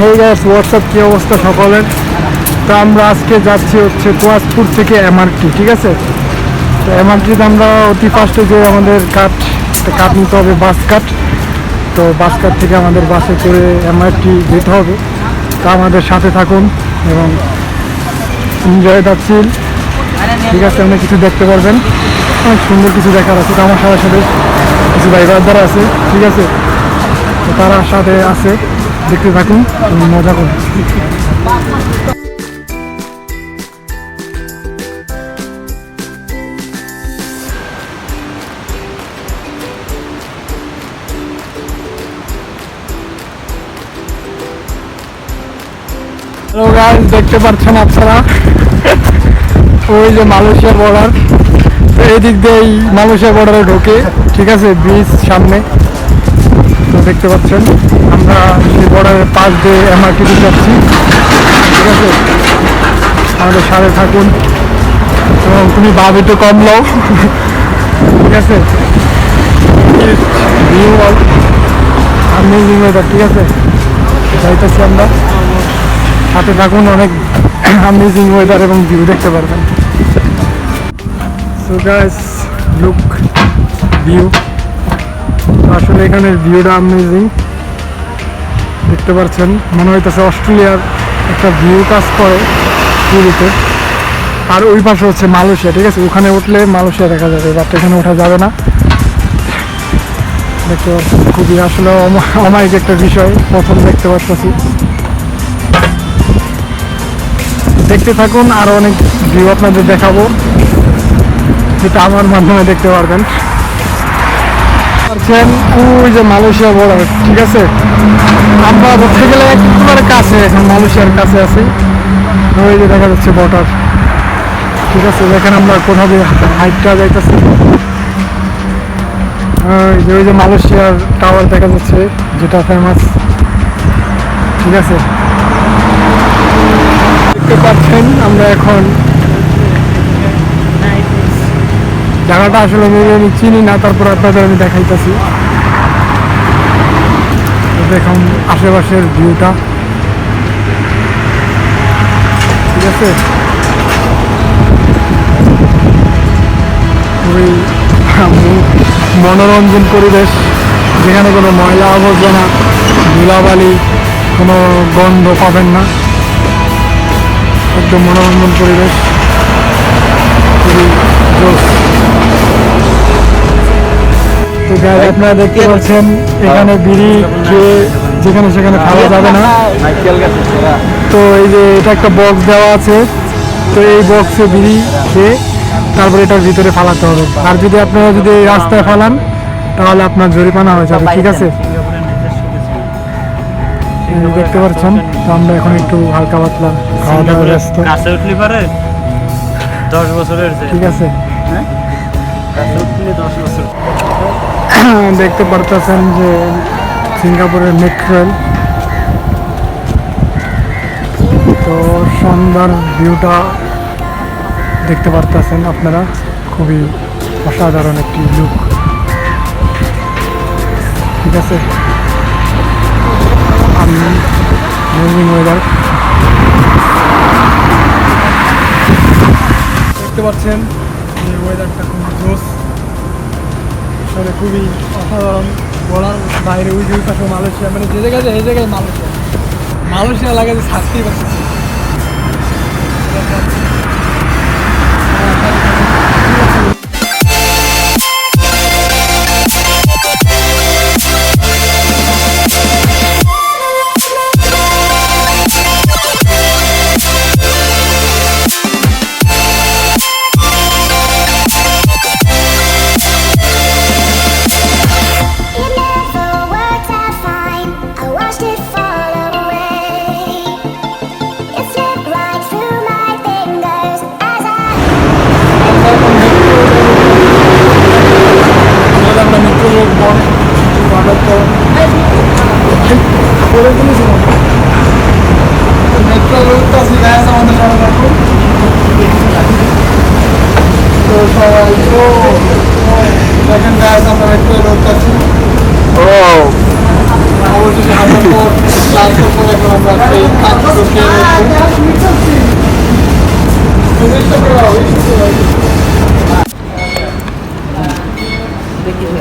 হে gas WhatsApp কী অবস্থা সকলের? তো আমরা আজকে যাচ্ছি হচ্ছে কুয়াশপুর থেকে এমআরটি ঠিক আছে? তো এমআরটিতে আমরা অতি ফার্স্টে যে আমাদের কাঠ কাঠ নিতে হবে বাস কাঠ। তো বাস কাঠ থেকে আমাদের বাসে করে এমআরটি যেতে হবে। তো আমাদের সাথে থাকুন এবং এনজয় দ্য ঠিক আছে আপনি কিছু দেখতে পারবেন। অনেক সুন্দর কিছু দেখার আছে তো আমার সাথে। সাথে কিছু ড্রাইভারদার আছে, ঠিক আছে? তো তারা সাথে আছে। দেখতে থাকুন মজা করুন হ্যালো দেখতে পাচ্ছেন আপনারা? ওই যে মালয়েশিয়া বর্ডার তো এই দিক দিয়ে এই মালয়েশিয়া বর্ডারে ঢোকে। ঠিক আছে ব্রিজ সামনে। তো দেখতে পাচ্ছেন। আমরা সেই বর্ডারের পাশ দিয়ে এমআরটিতে যাচ্ছি। ঠিক আছে? আমাদের সাথে থাকুন। এবং তুমি ভাব একটু কম লও ঠিক আছে? ভিউ ওয়েদার ঠিক আছে? যাইতেছি আমরা। সাথে থাকুন, অনেক আমেজিং ওয়েদার এবং ভিউ দেখতে পারবেন। সো লুক ভিউ আসলে এখানের ভিউটা আমেজিং দেখতে পাচ্ছেন, মনে হইতেছে অস্ট্রেলিয়ার একটা ভিউ কাজ করে পুরীতে। আর ওই পাশে হচ্ছে মালয়েশিয়া, ঠিক আছে? ওখানে উঠলে মালয়েশিয়া দেখা যাবে বাট এখানে ওঠা যাবে না। দেখতে পাচ্ছেন, খুবই আসলে অমা- অমায়িক একটা বিষয়, প্রথম দেখতে পাচ্ছি দেখতে থাকুন, আরও অনেক ভিউ আপনাদের দেখাবো। যেটা আমার মাধ্যমে দেখতে পারবেন। পারছেন? ওই যে মালয়েশিয়া বর্ডার ঠিক আছে? আমরা ধরতে গেলে একেবারে কাছে, এখন মালয়েশিয়ার কাছে আছি। ওই যে দেখা যাচ্ছে বর্ডার ঠিক আছে, দেখেন আমরা কোথাও হাইটটা যাইতেছি। যে, ওই যে মালয়েশিয়ার টাওয়ার দেখা যাচ্ছে, যেটা ফেমাস ঠিক আছে? দেখতে পাচ্ছেন, আমরা এখন জায়গাটা আসলে আমি চিনি না, তারপর আপনাদের আমি দেখাইতেছি। দেখুন, আশেপাশের ভিউটা ঠিক আছে? মনোরঞ্জন পরিবেশ। যেখানে কোনো ময়লা আবর্জনা, ধুলাবালি, কোনো গন্ধ পাবেন না। একদম মনোরঞ্জন পরিবেশ। তো guys, আপনারা দেখতে পাচ্ছেন এখানে বিড়ি খেয়ে যেখানে সেখানে খাওয়া যাবে না। তো এই যে এটা একটা বক্স দেওয়া আছে তো এই বক্সে বিড়ি খেয়ে তারপরে এটার ভিতরে ফালাতে হবে। আর যদি আপনারা যদি রাস্তায় ফালান তাহলে আপনার জরিমানা হয়ে যাবে ঠিক আছে? দেখতে পাচ্ছেন তো আমরা এখন একটু হালকা পাতলা খাওয়া দাওয়া ব্যস্ত উঠলি পারে? দশ বছরের ঠিক আছে। কাছে উঠলে দশ দেখতে পারতেছেন যে সিঙ্গাপুরের মেট্রো রেল তো সন্ধ্যার ভিউটা দেখতে পারতেছেন আপনারা। খুবই অসাধারণ একটি লুক ঠিক আছে? আমি ওয়েদার দেখতে পাচ্ছেন যে ওয়েদারটা খুবই আসলে খুবই অসাধারণ বলার বাইরে ওই যে পাশে মালয়েশিয়া মানে যে জায়গায় যে জায়গায় মালয়েশিয়া। মালয়েশিয়া লাগে যে শাস্তি পাচ্ছি।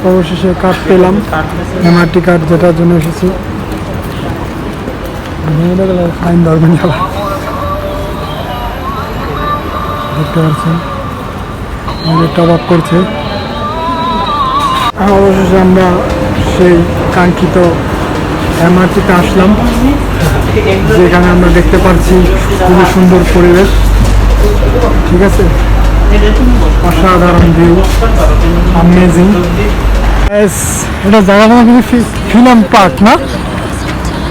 অবশেষে কাঠ পেলাম। এমআরটি কাঠ যেটার জন্য এসেছি। ফাইন ধরবেন দেখতে পাচ্ছেন। আমাদের টপ আপ করছে। অবশেষে আমরা সেই কাঙ্ক্ষিত এমআরটিতে আসলাম যেখানে আমরা দেখতে পাচ্ছি খুবই সুন্দর পরিবেশ। ঠিক আছে? অসাধারণ ভিউ আমেজিং এটা জায়গা নাম কিন্তু ফিল্ম পার্ক না?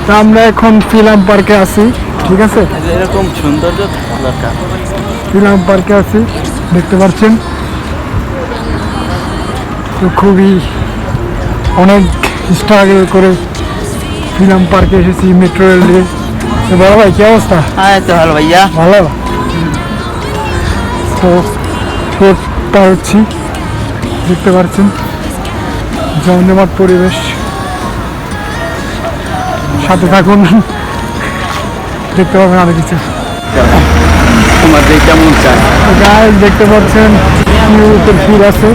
তা আমরা এখন ফিল্ম পার্কে আছি ঠিক আছে? এরকম সৌন্দর্য ফিল্ম পার্কে আছি দেখতে পাচ্ছেন? তো খুবই অনেক স্ট্রাগল করে ফিল্ম পার্কে এসেছি মেট্রো রেল দিয়ে তো বড় ভাই কি অবস্থা? হ্যাঁ তো ভালো ভাইয়া। ভালো? তো রোড পার হচ্ছি দেখতে পাচ্ছেন জমজমাট পরিবেশ। সাথে থাকুন দেখতে পাবেন আরও কিছু। তোমার যে কেমন চাই দেখতে পাচ্ছেন ফুল আছে।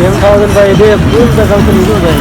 ఏం కావాలండి బాయ్ ఇదే పూర్తిగా కలుపుతుంది ఇదే బాయ్